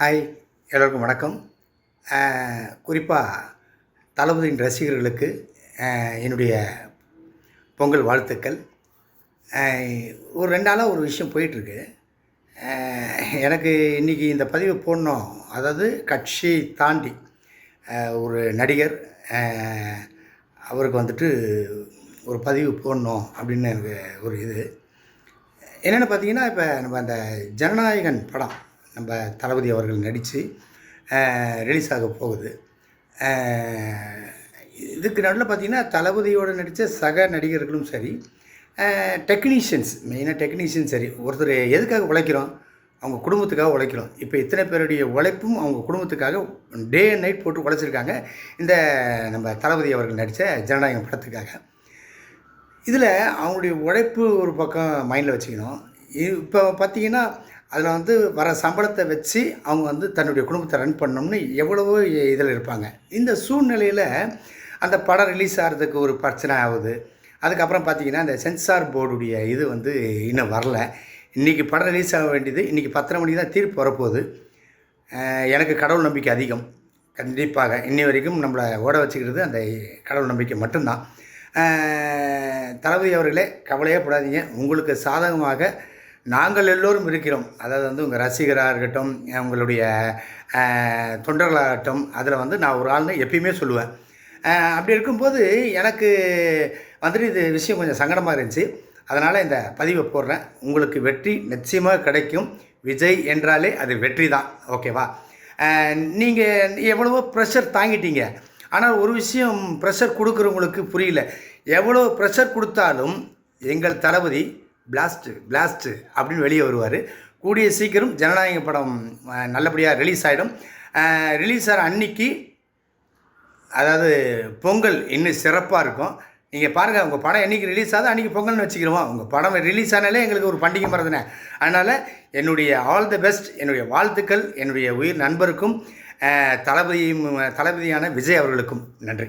Hi எல்லோருக்கும் வணக்கம். குறிப்பாக தளபதியின் ரசிகர்களுக்கு என்னுடைய பொங்கல் வாழ்த்துக்கள். ஒரு ரெண்டு நாளாக ஒரு விஷயம் போயிட்டுருக்கு. எனக்கு இன்றைக்கி இந்த பதிவு போடணும். அதாவது கட்சி தாண்டி ஒரு நடிகர் அவருக்கு வந்துட்டு ஒரு பதிவு போடணும் அப்படின்னு எனக்கு ஒரு இது. என்னென்னு பார்த்தீங்கன்னா இப்போ நம்ம அந்த ஜனநாயகன் படம் நம்ம தளபதி அவர்கள் நடித்து ரிலீஸ் ஆக போகுது. இதுக்கு நடுவில் பார்த்தீங்கன்னா தளபதியோடு நடித்த சக நடிகர்களும் சரி டெக்னீஷியன்ஸ் மெயினாக டெக்னீஷியன் சரி ஒருத்தர் எதுக்காக உழைக்கிறோம்? அவங்க குடும்பத்துக்காக உழைக்கிறோம். இப்போ இத்தனை பேருடைய உழைப்பும் அவங்க குடும்பத்துக்காக டே அண்ட் நைட் போட்டு உழைச்சிருக்காங்க. இந்த நம்ம தளபதி அவர்கள் நடித்த ஜனநாயகம் படத்துக்காக. இதில் அவங்களுடைய உழைப்பு ஒரு பக்கம் மைண்டில் வச்சுக்கணும். இப்போ பார்த்தீங்கன்னா அதில் வந்து வர சம்பளத்தை வச்சு அவங்க வந்து தன்னுடைய குடும்பத்தை ரன் பண்ணணும்னு எவ்வளவோ இதில் இருப்பாங்க. இந்த சூழ்நிலையில் அந்த படம் ரிலீஸ் ஆகிறதுக்கு ஒரு பிரச்சனை ஆகுது. அதுக்கப்புறம் பார்த்தீங்கன்னா இந்த சென்சார் போர்டுடைய இது வந்து இன்னும் வரல. இன்றைக்கி படம் ரிலீஸ் ஆக வேண்டியது இன்றைக்கி பத்தரை மணிக்கு தான் தீர்ப்பு வரப்போகுது. எனக்கு கடவுள் நம்பிக்கை அதிகம். கண்டிப்பாக இன்னி வரைக்கும் நம்மளை ஓட வச்சுக்கிறது அந்த கடவுள் நம்பிக்கை மட்டும்தான். தளபதி அவர்களே கவலையே படாதீங்க. உங்களுக்கு சாதகமாக நாங்கள் எல்லோரும் இருக்கிறோம். அதாவது வந்து உங்கள் ரசிகராக இருக்கட்டும் உங்களுடைய தொண்டர்களாகட்டும் அதில் வந்து நான் ஒரு ஆள்னு எப்பயுமே சொல்லுவேன். அப்படி இருக்கும்போது எனக்கு வந்துட்டு இது விஷயம் கொஞ்சம் சங்கடமாக இருந்துச்சு. அதனால் இந்த பதிவை போடுறேன். உங்களுக்கு வெற்றி நிச்சயமாக கிடைக்கும். விஜய் என்றாலே அது வெற்றி தான். ஓகேவா? நீங்கள் எவ்வளவோ ப்ரெஷர் தாங்கிட்டீங்க. ஆனால் ஒரு விஷயம் ப்ரெஷர் கொடுக்குறவங்களுக்கு புரியல. எவ்வளோ ப்ரெஷர் கொடுத்தாலும் எங்கள் தளபதி பிளாஸ்ட்டு பிளாஸ்ட்டு அப்படின்னு வெளியே வருவார். கூடிய சீக்கிரம் ஜனநாயக படம் நல்லபடியாக ரிலீஸ் ஆகிடும் ரிலீஸ் ஆகிற அன்னைக்கு அதாவது பொங்கல் இன்னும் சிறப்பாக இருக்கும். நீங்கள் பாருங்கள் உங்கள் படம் என்றைக்கு ரிலீஸ் ஆகுது அன்றைக்கி பொங்கல்னு வச்சுக்கிறோம் உங்கள் படம் ரிலீஸ் ஆனாலே எங்களுக்கு ஒரு பண்டிகை மறந்துனே அதனால் என்னுடைய ஆல் தி பெஸ்ட் என்னுடைய வாழ்த்துக்கள் என்னுடைய உயிர் நண்பருக்கும் தளபதியும் தளபதியான விஜய் அவர்களுக்கும் நன்றி.